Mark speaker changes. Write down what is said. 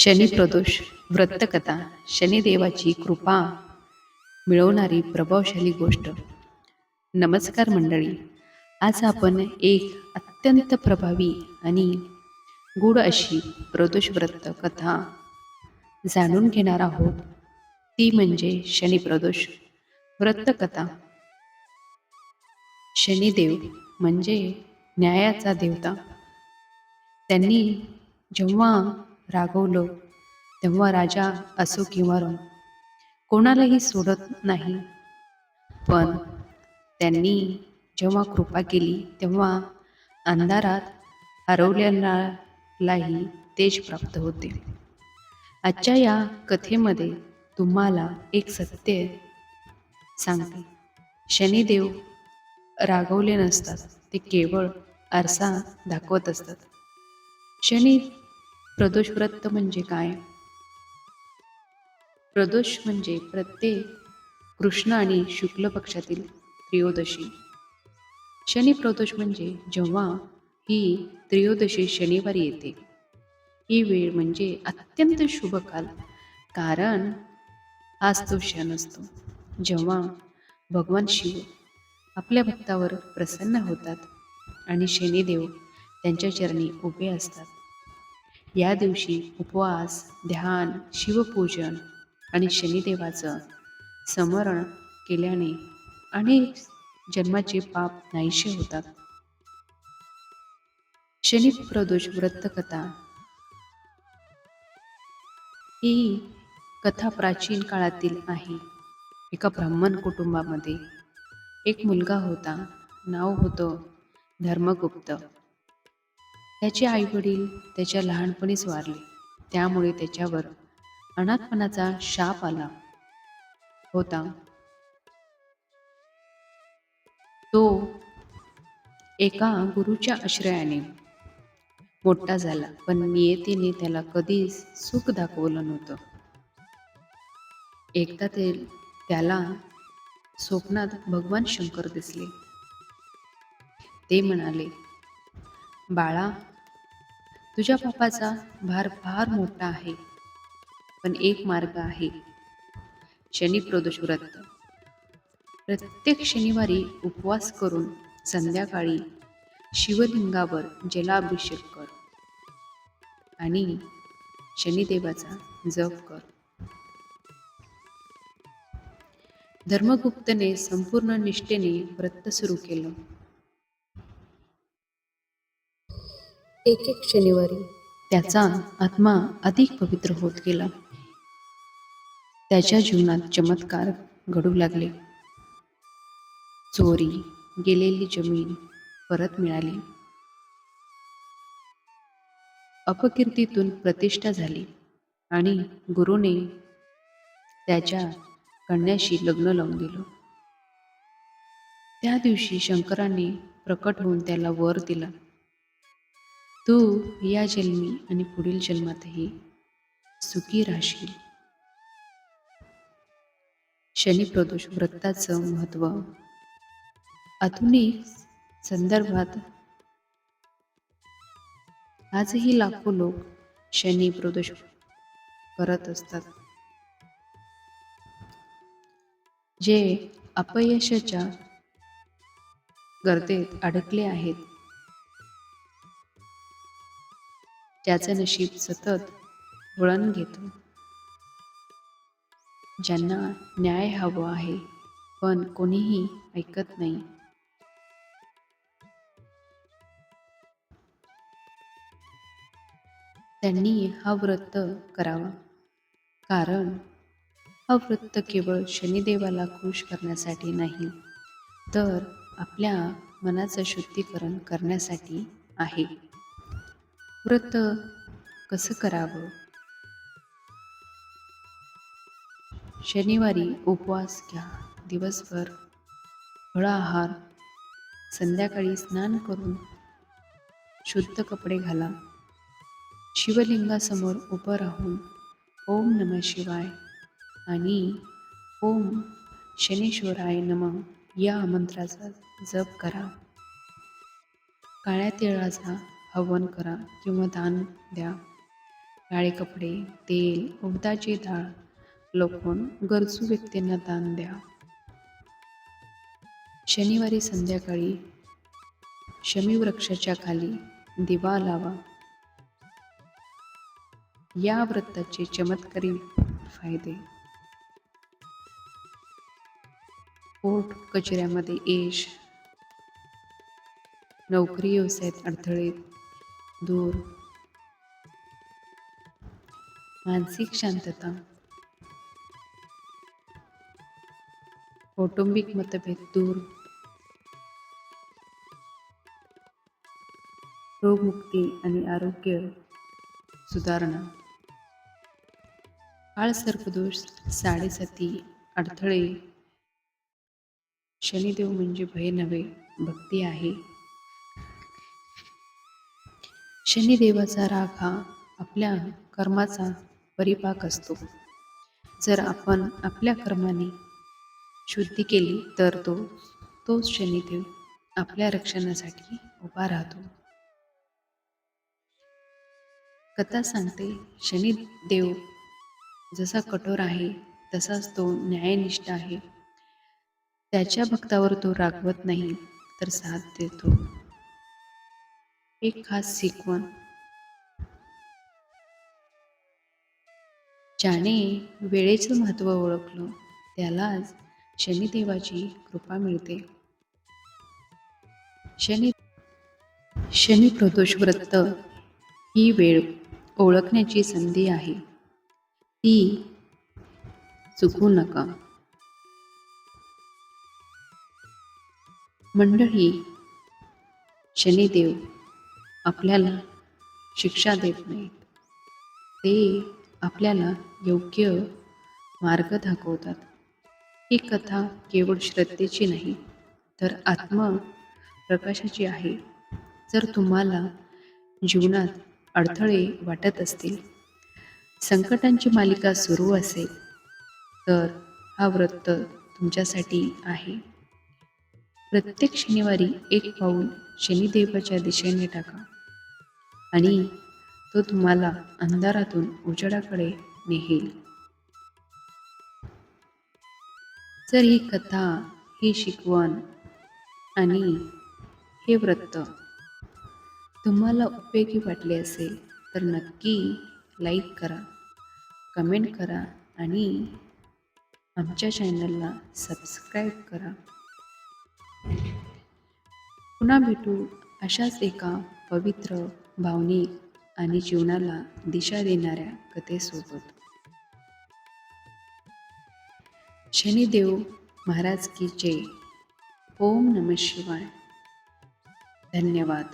Speaker 1: शनिप्रदोष व्रतकथा शनिदेवाची कृपा. मिळवणारी प्रभावशाली गोष्ट. नमस्कार मंडळी. आज आपण एक अत्यंत प्रभावी आणि गूढ अशी प्रदोष व्रत कथा जाणून घेणार आहोत. ती म्हणजे शनिप्रदोष व्रतकथा. शनिदेव म्हणजे न्यायाचा देवता. त्यांनी जेव्हा रागवलं तेव्हा राजा असो किंवा रंग कोणालाही सोडत नाही. पण त्यांनी जेव्हा कृपा केली तेव्हा अंधारात हरवलेलाही तेज प्राप्त होते. आजच्या या कथेमध्ये तुम्हाला एक सत्य सांगते. शनिदेव रागवले नसतात ते केवळ आरसा दाखवत असतात. शनी प्रदोष व्रत म्हणजे काय? प्रदोष म्हणजे प्रत्येक कृष्ण आणि शुक्ल पक्षातील त्रयोदशी. शनी प्रदोष म्हणजे जेव्हा ही त्रयोदशी शनिवारी येते. ही वेळ म्हणजे अत्यंत शुभ काल कारण आज तो क्षण असतो जेव्हा भगवान शिव आपल्या भक्तावर प्रसन्न होतात आणि शनिदेव त्यांच्या चरणी उभे असतात. या दिवशी उपवास ध्यान शिवपूजन आणि शनिदेवाचं स्मरण केल्याने अनेक जन्माचे पाप नाहीसे होतात. शनि प्रदोष व्रतकथा ही कथा प्राचीन काळातील आहे. एका ब्राह्मण कुटुंबामध्ये एक मुलगा होता. नाव होतं धर्मगुप्त. त्याचे आईवडील त्याच्या लहानपणीच वारले. त्यामुळे त्याच्यावर अनाथपणाचा शाप आला होता. तो एका गुरुच्या आश्रयाने मोठा झाला पण नियतीने त्याला कधीच सुख दाखवलं नव्हतं. एकदा ते त्याला स्वप्नात भगवान शंकर दिसले. ते म्हणाले बाळा तुझ्या पापाचा भार फार मोठा आहे. पण एक मार्ग आहे. शनी प्रदोष व्रत प्रत्येक शनिवारी उपवास करून संध्याकाळी शिवलिंगावर जलाभिषेक कर. आणि शनिदेवाचा जप कर. धर्मगुप्तने संपूर्ण निष्ठेने व्रत सुरू केलं. एक एक शनिवारी त्याचा आत्मा अधिक पवित्र होत गेला. त्याच्या जीवनात चमत्कार घडू लागले. चोरी गेलेली जमीन परत मिळाली. अपकीर्तीतून प्रतिष्ठा झाली आणि गुरुने त्याच्या कन्याशी लग्न लावून दिलं. त्या दिवशी शंकराने प्रकट होऊन त्याला वर दिला. तू या जन्मी आणि पुढील जन्मातही सुखी राहशील. शनिप्रदोष व्रताचं महत्त्व आधुनिक संदर्भात आजही लाखो लोक शनी प्रदोष करत असतात. जे अपयशाच्या गर्दीत अडकले आहेत. त्याचं नशीब सतत वळण घेतो. ज्यांना न्याय हवं आहे पण कोणीही ऐकत नाही. त्यांनी हा व्रत करावा. कारण हा व्रत केवळ शनिदेवाला खुश करण्यासाठी नाही तर आपल्या मनाचं शुद्धीकरण करण्यासाठी आहे. व्रत कसं करावं? शनिवारी उपवास घ्या. दिवसभर फळाहार संध्याकाळी स्नान करून शुद्ध कपडे घाला. शिवलिंगासमोर उभं राहून ओम नम शिवाय आणि ओम शनेश्वराय नम या मंत्राचा जप करा. काळ्या तिळाचा हवन करा किंवा दान द्या. काळे कपडे तेल उडदाची डाळ लोखून गरजू व्यक्तींना दान द्या. शनिवारी संध्याकाळी शमी वृक्षाच्या खाली दिवा लावा. या व्रताचे चमत्कारी फायदे. पोट कचऱ्यामध्ये यश नोकरी व्यवसायात अडथळे. दूर. मानसिक शांतता. कौटुंबिक मतभेद दूर. रोगमुक्ती आणि आरोग्य सुधारणा. काळ सर्पदोष साडेसाती अडथळे. शनिदेव म्हणजे भय नव्हे भक्ती आहे. शनिदेवाचा राग हा आपल्या कर्माचा परिपाक असतो. जर आपण आपल्या कर्माने शुद्धी केली तर तो तोच शनिदेव आपल्या रक्षणासाठी उभा राहतो. कथा सांगते शनिदेव जसा कठोर आहे तसाच तो न्यायनिष्ठ आहे. त्याच्या भक्तावर तो रागवत नाही तर साथ देतो. एक खास शिकवण ज्याने वेळेचं महत्त्व ओळखलं त्यालाच शनिदेवाची कृपा मिळते. शनी शनी प्रदोष व्रत ही वेळ ओळखण्याची संधी आहे. ती चुकू नका. मंडळी शनिदेव आपल्याला शिक्षा देत नाहीत. ते आपल्याला योग्य मार्ग दाखवतात. ही कथा केवळ श्रद्धेची नाही तर आत्मप्रकाशाची आहे. जर तुम्हाला जीवनात अडथळे वाटत असतील संकटांची मालिका सुरू असेल तर हा व्रत तुमच्यासाठी आहे. प्रत्येक शनिवारी एक पाऊल शनिदेवाच्या दिशेने टाका. आणि तो तुम्हाला अंधारातून उजेडाकडे नेहेल. जर ही कथा ही शिकवण आणि हे व्रत तुम्हाला उपयोगी वाटले असेल तर नक्की लाईक करा कमेंट करा आणि आमच्या चॅनलला सबस्क्राईब करा. पुन्हा भेटू अशाच एका पवित्र भावनिक आणि जीवनाला दिशा देणाऱ्या कथेसोबत. शनिदेव महाराज की जय ओम नम शिवाय. धन्यवाद.